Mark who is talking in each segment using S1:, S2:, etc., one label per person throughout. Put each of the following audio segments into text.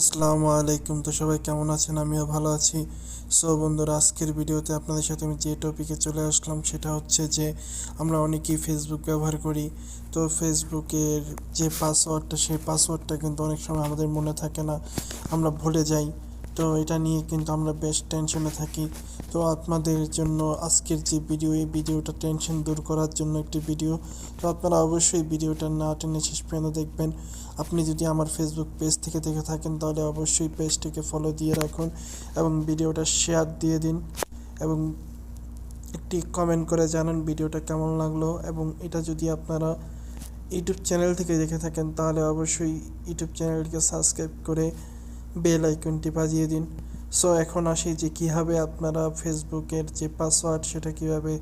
S1: আসসালামু আলাইকুম। তো সবাই কেমন আছেন? আমিও ভালো আছি। সো বন্ধুরা, আজকের ভিডিওতে আপনাদের সাথে আমি যে টপিকে চলে আসলাম, সেটা হচ্ছে যে আমরা অনেকেই ফেসবুক ব্যবহার করি। তো ফেসবুকের যে পাসওয়ার্ডটা সেই পাসওয়ার্ডটা কিন্তু অনেক সময় আমাদের মনে থাকে না। আমরা ভুলে যাই। তো এটা নিয়ে কিন্তু আমরা বেশ টেনশনে থাকি। তো আপনাদের জন্য আজকের যে ভিডিও এই ভিডিওটা টেনশন দূর করার জন্য একটি ভিডিও তো আপনারা অবশ্যই ভিডিওটা না টেনে শেষ পর্যন্ত দেখবেন। আপনি যদি আমার ফেসবুক পেজ থেকে দেখে থাকেন, তাহলে অবশ্যই পেজটিকে ফলো দিয়ে রাখুন এবং ভিডিওটা শেয়ার দিয়ে দিন এবং একটি কমেন্ট করে জানান ভিডিওটা কেমন লাগল এবং এটা যদি আপনারা ইউটিউব চ্যানেল থেকে দেখে থাকেন, তাহলে অবশ্যই ইউটিউব চ্যানেলটিকে সাবস্ক্রাইব করে বেল আইকনটি বাজিয়ে দিন। সো, এখন আসি যে কীভাবে আপনারা ফেসবুকের যে পাসওয়ার্ড, সেটা কীভাবে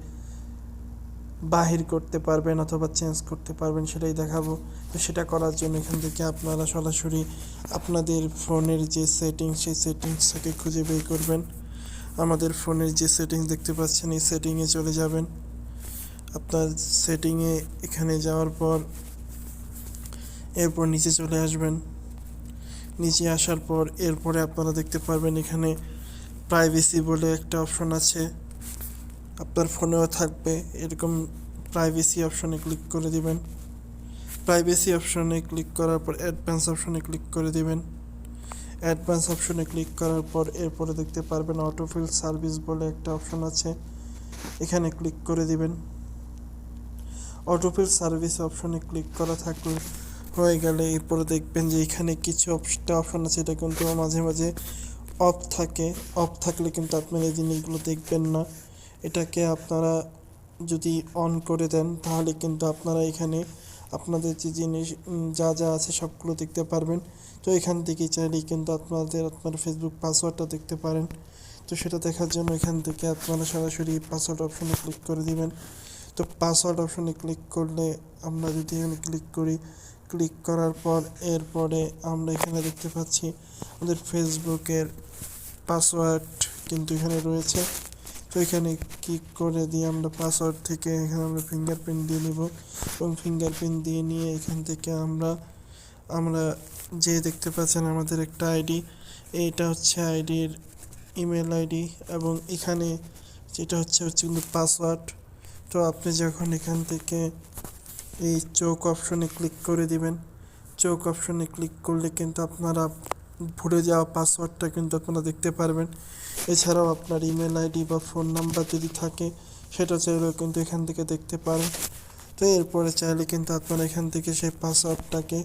S1: বাহির করতে পারবেন অথবা চেঞ্জ করতে পারবেন সেটাই দেখাবো। সেটা করার জন্য এখান থেকে আপনারা সরাসরি আপনাদের ফোনের যে সেটিংস, সেই সেটিংসটাকে খুঁজে বের করবেন। আমাদের ফোনের যে সেটিংস দেখতে পাচ্ছেন, এই সেটিংয়ে চলে যাবেন। আপনার সেটিংয়ে এখানে যাওয়ার পর এরপর নিচে চলে আসবেন। নিচে আসার পর এরপরে আপনারা দেখতে পারবেন এখানে প্রাইভেসি বলে একটা অপশন আছে। আপনার ফোনেও থাকবে, এরকম প্রাইভেসি অপশনে ক্লিক করে দিবেন। প্রাইভেসি অপশনে ক্লিক করার পর অ্যাডভান্স অপশনে ক্লিক করে দিবেন। অ্যাডভান্স অপশনে ক্লিক করার পর এরপরে দেখতে পারবেন অটোফিল সার্ভিস বলে একটা অপশন আছে, এখানে ক্লিক করে দিবেন। অটোফিল সার্ভিস অপশনে ক্লিক করা থাকলে হয়ে গেলে এরপরে দেখবেন যে এখানে কিছু একটা অপশন আছে, এটা কিন্তু মাঝে মাঝে অফ থাকে। অফ থাকলে কিন্তু আপনারা এই জিনিসগুলো দেখবেন না। এটাকে আপনারা যদি অন করে দেন, তাহলে কিন্তু আপনারা এখানে আপনাদের যে জিনিস যা যা আছে সবগুলো দেখতে পারবেন। তো এখান থেকে চাইলেই কিন্তু আপনাদের, আপনার ফেসবুক পাসওয়ার্ডটা দেখতে পারেন। তো সেটা দেখার জন্য এখান থেকে আপনারা সরাসরি পাসওয়ার্ড অপশনে ক্লিক করে দিবেন। তো পাসওয়ার্ড অপশনে ক্লিক করলে আমরা যদি এখানে ক্লিক করি ক্লিক করার পর এরপরে আমরা এখানে দেখতে পাচ্ছি আমাদের ফেসবুকের পাসওয়ার্ড কিন্তু এখানে রয়েছে। তো এখানে ক্লিক করে দিয়ে আমরা পাসওয়ার্ড থেকে এখানে আমরা ফিঙ্গারপ্রিন্ট দিয়ে নেব এবং ফিঙ্গারপ্রিন্ট দিয়ে নিয়ে এখান থেকে আমরা আমরা যে দেখতে পাচ্ছেন আমাদের একটা আইডি এইটা হচ্ছে আইডির ইমেল আইডি এবং এখানে যেটা হচ্ছে হচ্ছে কিন্তু পাসওয়ার্ড। তো আপনি যখন এখান থেকে এই চোখ অপশনে ক্লিক করে দিবেন। চোখ অপশনে ক্লিক করলে কিন্তু আপনারা ভুলে যাওয়া পাসওয়ার্ডটা কিন্তু আপনারা দেখতে পারবেন। এছাড়াও আপনার ইমেল আইডি বা ফোন নাম্বার যদি থাকে, সেটা চাইলেও কিন্তু এখান থেকে দেখতে পারেন। তো এরপরে চাইলে কিন্তু আপনারা এখান থেকে সেই পাসওয়ার্ডটাকে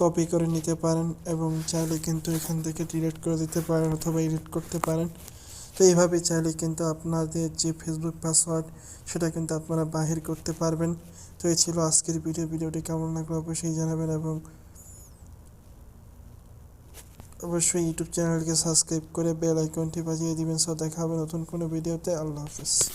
S1: কপি করে নিতে পারেন এবং চাইলে কিন্তু এখান থেকে ডিলিট করে দিতে পারেন অথবা এডিট করতে পারেন। তো এইভাবে চাইলে কিন্তু আপনাদের যে ফেসবুক পাসওয়ার্ড সেটা কিন্তু আপনারা বাহির করতে পারবেন। তো এই ছিল আজকের ভিডিও ভিডিওটি কেমন লাগল অবশ্যই জানাবেন এবং অবশ্যই ইউটিউব চ্যানেলকে সাবস্ক্রাইব করে বেল আইকনটি বাজিয়ে দিবেন। সব দেখা হবে নতুন কোনো ভিডিওতে আল্লাহ হাফিজ।